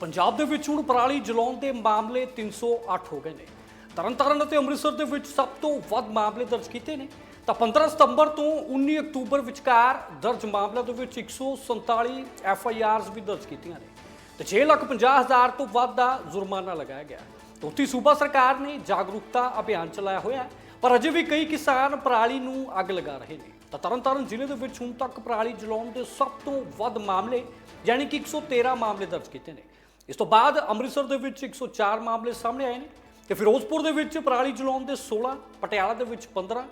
ਪੰਜਾਬ ਦੇ ਵਿੱਚ ਹੁਣ ਪਰਾਲੀ ਜਲਾਉਣ ਦੇ ਮਾਮਲੇ 308 ਹੋ ਗਏ ਨੇ। ਤਰਨਤਾਰਨ ਅਤੇ ਅੰਮ੍ਰਿਤਸਰ ਦੇ ਵਿੱਚ ਸਭ ਤੋਂ ਵੱਧ ਮਾਮਲੇ ਦਰਜ ਕੀਤੇ ਨੇ। ਤਾਂ 15 ਸਤੰਬਰ ਤੋਂ 19 ਅਕਤੂਬਰ ਵਿਚਕਾਰ ਦਰਜ ਮਾਮਲਿਆਂ ਦੇ ਵਿੱਚ 147 ਐਫ ਆਈ ਆਰਸ ਵੀ ਦਰਜ ਕੀਤੀਆਂ ਨੇ। ਤੇ 6 ਲੱਖ 50 ਹਜ਼ਾਰ ਤੋਂ ਵੱਧ ਦਾ ਜੁਰਮਾਨਾ ਲਗਾਇਆ ਗਿਆ। ਉੱਥੇ ਸੂਬਾ ਸਰਕਾਰ ਨੇ ਜਾਗਰੂਕਤਾ ਅਭਿਆਨ ਚਲਾਇਆ ਹੋਇਆ ਪਰ ਅਜੇ ਵੀ ਕਈ ਕਿਸਾਨ ਪਰਾਲੀ ਨੂੰ ਅੱਗ ਲਗਾ ਰਹੇ ਨੇ। ਤਾਂ ਤਰਨਤਾਰਨ ਜ਼ਿਲ੍ਹੇ ਦੇ ਵਿੱਚ ਹੁਣ ਤੱਕ ਪਰਾਲੀ ਜਲਾਉਣ ਦੇ ਸਭ ਤੋਂ ਵੱਧ ਮਾਮਲੇ, ਯਾਨੀ ਕਿ 113 ਮਾਮਲੇ ਦਰਜ ਕੀਤੇ ਨੇ। ਇਸ ਤੋਂ ਬਾਅਦ ਅੰਮ੍ਰਿਤਸਰ ਦੇ ਵਿੱਚ 104 ਮਾਮਲੇ ਸਾਹਮਣੇ ਆਏ ਨੇ ਤੇ ਫਿਰੋਜ਼ਪੁਰ ਦੇ ਵਿੱਚ ਪਰਾਲੀ ਜਲਾਉਣ ਦੇ 16 ਪਟਿਆਲਾ ਦੇ ਵਿੱਚ 15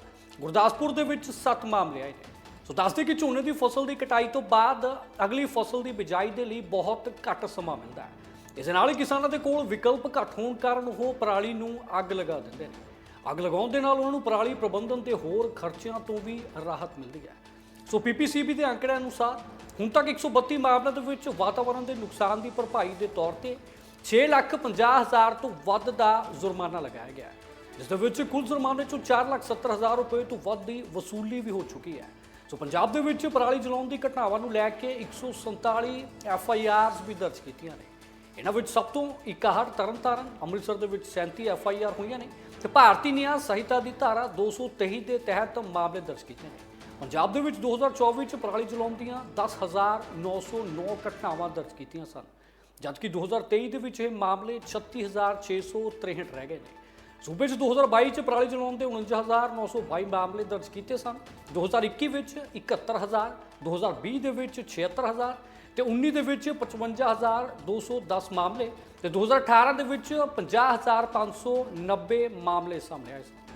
ਗੁਰਦਾਸਪੁਰ ਦੇ ਵਿੱਚ 7 ਮਾਮਲੇ ਆਏ ਨੇ। ਸੋ ਦੱਸਦੇ ਕਿ ਝੋਨੇ ਦੀ ਫਸਲ ਦੀ ਕਟਾਈ ਤੋਂ ਬਾਅਦ ਅਗਲੀ ਫਸਲ ਦੀ ਬਿਜਾਈ ਦੇ ਲਈ ਬਹੁਤ ਘੱਟ ਸਮਾਂ ਮਿਲਦਾ ਹੈ। ਇਸ ਦੇ ਨਾਲ ਹੀ ਕਿਸਾਨਾਂ ਦੇ ਕੋਲ ਵਿਕਲਪ ਘੱਟ ਹੋਣ ਕਾਰਨ ਉਹ ਪਰਾਲੀ ਨੂੰ ਅੱਗ ਲਗਾ ਦਿੰਦੇ ਨੇ। ਅੱਗ ਲਗਾਉਣ ਦੇ ਨਾਲ ਉਹਨਾਂ ਨੂੰ ਪਰਾਲੀ ਪ੍ਰਬੰਧਨ ਤੇ ਹੋਰ ਖਰਚਿਆਂ ਤੋਂ ਵੀ ਰਾਹਤ ਮਿਲਦੀ ਹੈ। ਸੋ ਪੀਪੀਸੀਬੀ ਦੇ ਅੰਕੜਿਆਂ ਅਨੁਸਾਰ ਹੁਣ ਤੱਕ 132 ਮਾਮਲਿਆਂ ਦੇ ਵਿੱਚ ਵਾਤਾਵਰਣ ਦੇ ਨੁਕਸਾਨ ਦੀ ਭਰਪਾਈ ਦੇ ਤੌਰ ਤੇ 6 ਲੱਖ 50 ਹਜ਼ਾਰ ਤੋਂ ਵੱਧ ਦਾ ਜੁਰਮਾਨਾ ਲਗਾਇਆ ਗਿਆ ਜਿਸ ਦੇ ਵਿੱਚ ਕੁੱਲ ਜੁਰਮਾਨੇ ਚੋਂ 4 ਲੱਖ 70 ਹਜ਼ਾਰ ਰੁਪਏ ਤੋਂ ਵੱਧ ਦੀ ਵਸੂਲੀ ਵੀ ਹੋ ਚੁੱਕੀ ਹੈ। ਸੋ ਪੰਜਾਬ ਦੇ ਵਿੱਚ ਪਰਾਲੀ ਜਲਾਉਣ ਦੀ ਘਟਨਾਵਾਂ ਨੂੰ ਲੈ ਕੇ 147 ਐਫ ਆਈ ਆਰਸ ਵੀ ਦਰਜ ਕੀਤੀਆਂ ਨੇ। ਇਹਨਾਂ ਵਿੱਚ ਸਭ ਤੋਂ 61 ਤਰਨਤਾਰਨ, ਅੰਮ੍ਰਿਤਸਰ ਦੇ ਵਿੱਚ 37 ਐਫ ਆਈ ਆਰ ਹੋਈਆਂ ਨੇ ਤੇ ਭਾਰਤੀ ਨਿਆਂ ਸੰਹਿਤਾ ਦੀ ਧਾਰਾ 223 ਦੇ ਤਹਿਤ ਮਾਮਲੇ ਦਰਜ ਕੀਤੇ ਨੇ। ਪੰਜਾਬ ਦੇ ਵਿੱਚ 2024 ਚ ਪਰਾਲੀ ਜਲਾਉਣ ਦੀਆਂ 10909 ਘਟਨਾਵਾਂ ਦਰਜ ਕੀਤੀਆਂ ਸਨ, ਜਦਕਿ 2023 ਦੇ ਵਿੱਚ ਇਹ ਮਾਮਲੇ 36663 ਰਹਿ ਗਏ ਨੇ। ਸੂਬੇ 'ਚ 2022 ਚ ਪਰਾਲੀ ਜਲਾਉਣ ਦੇ 49922 ਮਾਮਲੇ ਦਰਜ ਕੀਤੇ ਸਨ 2021 ਵਿੱਚ 71000 2020 ਦੇ ਵਿੱਚ 76000 ਤੇ 19 ਦੇ ਵਿੱਚ 55210 ਮਾਮਲੇ ਤੇ 2018 ਦੇ ਵਿੱਚ 50590 ਮਾਮਲੇ ਸਾਹਮਣੇ ਆਏ ਸਨ।